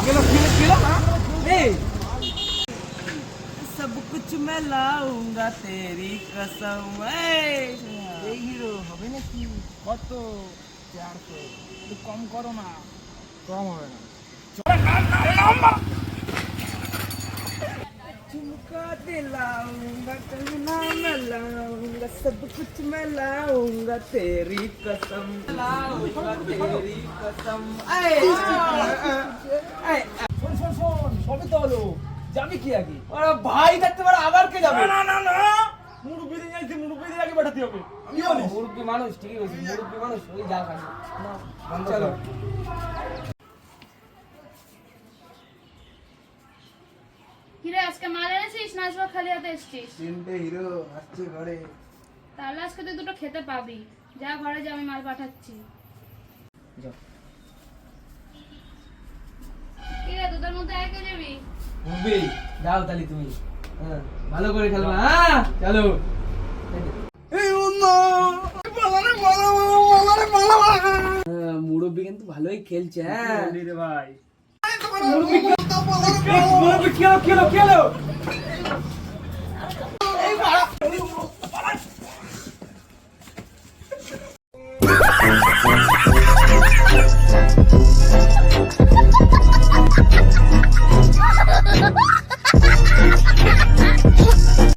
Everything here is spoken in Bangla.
खेलो खेलो खेलो ए सब कुछ मैं लाऊंगा तेरी कसम এই হিরো হবে নাকি কত চারশো একটু কম করো না কম হবে না झुमका दिलाऊंगा कंगना मैं लाऊंगा सब कुछ मैं लाऊंगा तेरी कसम लाऊंगा तेरी कसम ऐ ऐ শোন শোন যাবি কি আগে। ওরা ভাই থাকতে পারে আবার কে যাবে? না না না মুরব্বি দিয়ে যাইতে মুরব্বি দিয়ে আগে পাঠাতে হবে। বলিস? মুরব্বী মানুষ ঠিকই বলছিস মুরব্বী মানুষ ওই যা কাছে চলো। হিরে আজকে মাল এনেছিস না আসব খালি হাতে এসছিস? তিনটে হিরো আসছে ঘরে। তাহলে আজকে তুই দুটো খেতে পাবি। যা ঘরে যা আমি মাল পাঠাচ্ছি। যাও। যাও তাহলে তুমি। হ্যাঁ, ভালো করে হ্যাঁ, হ্যাঁ মুরব্বী কিন্তু ভালোই খেলছে হ্যাঁ। ভাই। খেলো খেলো খেলো।